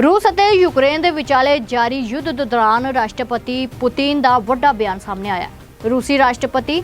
ਰੂਸ ਅਤੇ ਯੂਕਰੇਨ ਦੇ ਵਿਚਾਲੇ ਜਾਰੀ ਯੁੱਧ ਦੇ ਦੌਰਾਨ ਰਾਸ਼ਟਰਪਤੀ ਪੁਤਿਨ ਦਾ ਵੱਡਾ ਬਿਆਨ ਸਾਹਮਣੇ ਆਇਆ। ਰੂਸੀ ਰਾਸ਼ਟਰਪਤੀ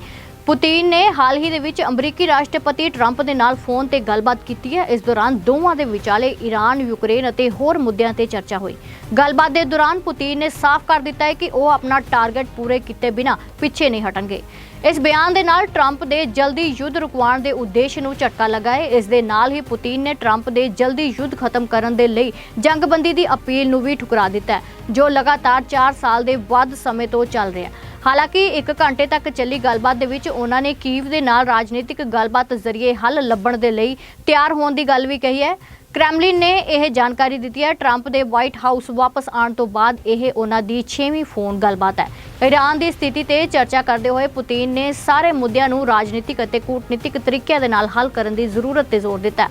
ਪੁਤਿਨ ਨੇ ਹਾਲ ਹੀ ਦੇ ਵਿੱਚ ਅਮਰੀਕੀ ਰਾਸ਼ਟਰਪਤੀ ਟਰੰਪ ਦੇ ਨਾਲ ਫੋਨ ਤੇ ਗੱਲਬਾਤ ਕੀਤੀ ਹੈ। ਇਸ ਦੌਰਾਨ ਦੋਵਾਂ ਦੇ ਵਿਚਾਲੇ ਈਰਾਨ, ਯੂਕਰੇਨ ਅਤੇ ਹੋਰ ਮੁੱਦਿਆਂ ਤੇ ਚਰਚਾ ਹੋਈ। ਗੱਲਬਾਤ ਦੇ ਦੌਰਾਨ ਪੁਤਿਨ ਨੇ ਸਾਫ਼ ਕਰ ਦਿੱਤਾ ਹੈ ਕਿ ਉਹ ਆਪਣਾ ਟਾਰਗੇਟ ਪੂਰੇ ਕੀਤੇ ਬਿਨਾ ਪਿੱਛੇ ਨਹੀਂ ਹਟਣਗੇ। ਇਸ ਬਿਆਨ ਦੇ ਨਾਲ ਟਰੰਪ ਦੇ ਜਲਦੀ ਯੁੱਧ ਰੁਕਵਾਉਣ ਦੇ ਉਦੇਸ਼ ਨੂੰ ਝਟਕਾ ਲਗਾਏ ਇਸ ਦੇ ਨਾਲ ਹੀ ਪੁਤਿਨ ਨੇ ਟਰੰਪ ਦੇ ਜਲਦੀ ਯੁੱਧ ਖਤਮ ਕਰਨ ਦੇ ਲਈ ਜੰਗਬੰਦੀ ਦੀ ਅਪੀਲ ਨੂੰ ਵੀ ਠੁਕਰਾ ਦਿੱਤਾ ਜੋ ਲਗਾਤਾਰ 4 ਸਾਲ ਦੇ ਵੱਧ ਸਮੇਂ ਤੋਂ ਚੱਲ ਰਿਹਾ ਹੈ। ਹਾਲਾਂਕਿ 1 ਘੰਟੇ ਤੱਕ ਚੱਲੀ ਗੱਲਬਾਤ ਦੇ ਵਿੱਚ ਉਹਨਾਂ ਨੇ ਕੀਵ ਦੇ ਨਾਲ ਰਾਜਨੀਤਿਕ ਗੱਲਬਾਤ ਜ਼ਰੀਏ ਹੱਲ ਲੱਭਣ ਦੇ ਲਈ ਤਿਆਰ ਹੋਣ ਦੀ ਗੱਲ ਵੀ ਕਹੀ ਹੈ। ਕ੍ਰੈਮਲਿਨ ਨੇ ਇਹ ਜਾਣਕਾਰੀ ਦਿੱਤੀ ਹੈ। ਟਰੰਪ ਦੇ ਵਾਈਟ ਹਾਊਸ ਵਾਪਸ ਆਉਣ ਤੋਂ ਬਾਅਦ ਇਹ ਉਹਨਾਂ ਦੀ 6ਵੀਂ ਫੋਨ ਗੱਲਬਾਤ ਹੈ। ਈਰਾਨ ਦੀ ਸਥਿਤੀ ਤੇ ਚਰਚਾ ਕਰਦੇ ਹੋਏ ਪੁਤਿਨ ਨੇ ਸਾਰੇ ਮੁੱਦਿਆਂ ਨੂੰ ਰਾਜਨੀਤਿਕ ਅਤੇ ਕੂਟਨੀਤਿਕ ਤਰੀਕਿਆਂ ਦੇ ਨਾਲ ਹੱਲ ਕਰਨ ਦੀ ਜ਼ਰੂਰਤ ਤੇ ਜ਼ੋਰ ਦਿੱਤਾ ਹੈ।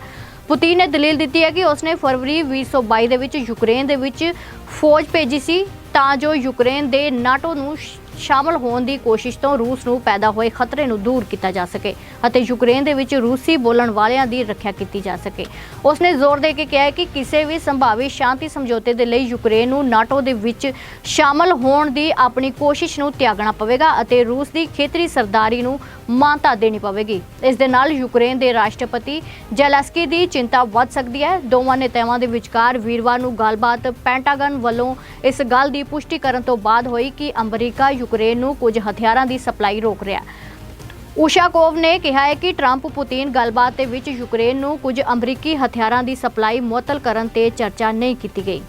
ਪੁਤਿਨ ਨੇ ਦਲੀਲ ਦਿੱਤੀ ਹੈ ਕਿ ਉਸਨੇ ਫਰਵਰੀ 2022 ਦੇ ਵਿੱਚ ਯੂਕਰੇਨ ਦੇ ਵਿੱਚ ਫੌਜ ਭੇਜੀ ਸੀ, ਤਾਂ ਜੋ ਯੂਕਰੇਨ ਦੇ ਨਾਟੋ ਨੂੰ ਸ਼ਾਮਲ ਹੋਣ ਦੀ ਕੋਸ਼ਿਸ਼ ਤੋਂ ਰੂਸ ਨੂੰ ਪੈਦਾ ਹੋਏ ਖਤਰੇ ਨੂੰ ਦੂਰ ਕੀਤਾ ਜਾ ਸਕੇ ਅਤੇ ਯੂਕਰੇਨ ਦੇ ਵਿੱਚ ਰੂਸੀ ਬੋਲਣ ਵਾਲਿਆਂ ਦੀ ਰੱਖਿਆ ਕੀਤੀ ਜਾ ਸਕੇ। ਉਸਨੇ ਜ਼ੋਰ ਦੇ ਕੇ ਕਿਹਾ ਕਿ ਕਿਸੇ ਵੀ ਸੰਭਾਵੀ ਸ਼ਾਂਤੀ ਸਮਝੌਤੇ ਦੇ ਲਈ ਯੂਕਰੇਨ ਨੂੰ ਨਾਟੋ ਦੇ ਵਿੱਚ ਸ਼ਾਮਲ ਹੋਣ ਦੀ ਆਪਣੀ ਕੋਸ਼ਿਸ਼ ਨੂੰ ਤਿਆਗਣਾ ਪਵੇਗਾ ਅਤੇ ਰੂਸ ਦੀ ਖੇਤਰੀ ਸਰਦਾਰੀ ਨੂੰ ਮਾਨਤਾ ਦੇਣੀ ਪਵੇਗੀ। ਇਸ ਦੇ ਨਾਲ ਯੂਕਰੇਨ ਦੇ ਰਾਸ਼ਟਰਪਤੀ ਜ਼ੈਲੈਂਸਕੀ ਦੀ ਚਿੰਤਾ ਵੱਧ ਸਕਦੀ ਹੈ। ਦੋਵਾਂ ਨੇਤਾਵਾਂ ਦੇ ਵਿਚਕਾਰ ਵੀਰਵਾਰ ਨੂੰ ਗੱਲਬਾਤ ਪੈਂਟਾਗਨ ਵੱਲੋਂ ਇਸ ਗੱਲ ਦੀ ਪੁਸ਼ਟੀ ਕਰਨ ਤੋਂ ਬਾਅਦ ਹੋਈ ਕਿ ਅਮਰੀਕਾ ਯੂਕਰੇਨ ਨੂੰ ਕੁਝ ਹਥਿਆਰਾਂ ਦੀ ਸਪਲਾਈ ਰੋਕ ਰਿਹਾ। ਹੈ ਉਸ਼ਾਕੋਵ ਨੇ ਕਿਹਾ ਹੈ ਕਿ ਟਰੰਪ ਪੁਤਿਨ ਗੱਲਬਾਤ ਦੇ ਵਿੱਚ ਯੂਕਰੇਨ ਨੂੰ ਕੁਝ ਅਮਰੀਕੀ ਹਥਿਆਰਾਂ ਦੀ ਸਪਲਾਈ ਮੁਅੱਤਲ ਕਰਨ ਤੇ ਚਰਚਾ ਨਹੀਂ ਕੀਤੀ ਗਈ।